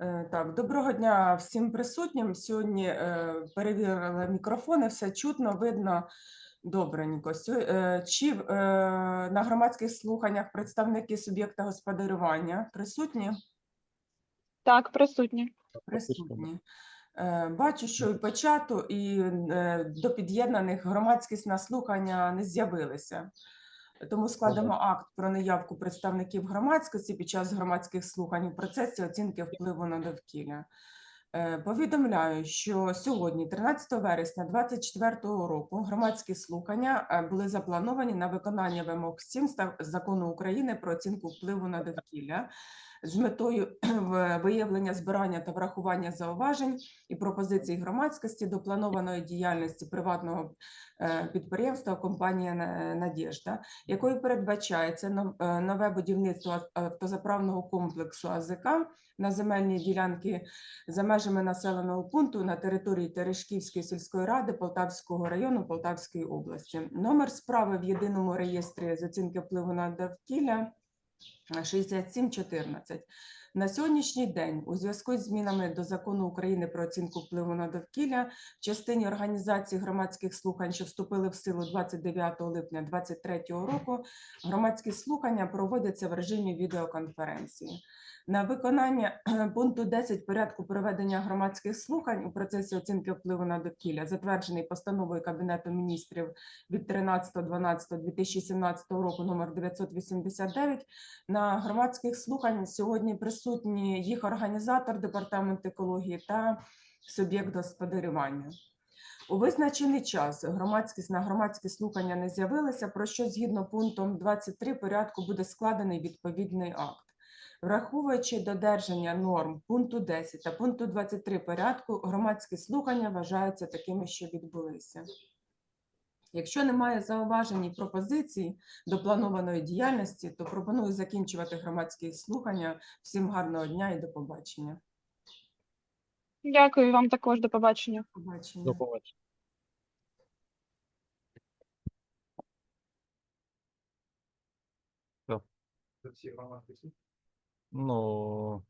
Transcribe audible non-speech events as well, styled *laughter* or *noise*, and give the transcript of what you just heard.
Е, Так, доброго дня всім присутнім. Сьогодні е, перевірила мікрофони, все чутно, видно добренько. Сьо- е, Чи е, на громадських слуханнях представники суб'єкта господарювання присутні? Так, присутні. Присутні. Е, Бачу, що і почато, і е, до під'єднаних громадськість на слухання не з'явилися. Тому складемо акт про неявку представників громадськості під час громадських слухань у процесі оцінки впливу на довкілля. Е, Повідомляю, що сьогодні, 13 вересня 2024 року, громадські слухання е, були заплановані на виконання вимог 7 закону України про оцінку впливу на довкілля з метою *clears throat* виявлення збирання та врахування зауважень і пропозицій громадськості до планованої діяльності приватного е, підприємства компанія «На- Надєжда, якою передбачається нове будівництво автозаправного комплексу АЗК на земельній ділянки за межами населеного пункту на території Терешківської сільської ради Полтавського району Полтавської області. Номер справи в єдиному реєстрі з оцінки впливу на довкілля 6714. На сьогоднішній день, у зв'язку з змінами до закону України про оцінку впливу на довкілля, в частині організації громадських слухань, що вступили в силу 29 липня 2023 року, громадські слухання проводяться в режимі відеоконференції. На виконання пункту 10 порядку проведення громадських слухань у процесі оцінки впливу на довкілля, затверджений постановою Кабінету міністрів від 13.12.2017 року номер 989, на громадських слухань сьогодні присутні їх організатор, департамент екології та суб'єкт господарювання. У визначений час громадськість на громадські слухання не з'явилися, про що згідно пунктом 23 порядку буде складений відповідний акт. Враховуючи додержання норм пункту 10 та пункту 23 порядку, громадські слухання вважаються такими, що відбулися. Якщо немає зауважень і пропозицій до планованої діяльності, то пропоную закінчувати громадські слухання. Всім гарного дня і до побачення. Дякую вам також. До побачення. Побачення. До побачення. Всі громадські? Ну,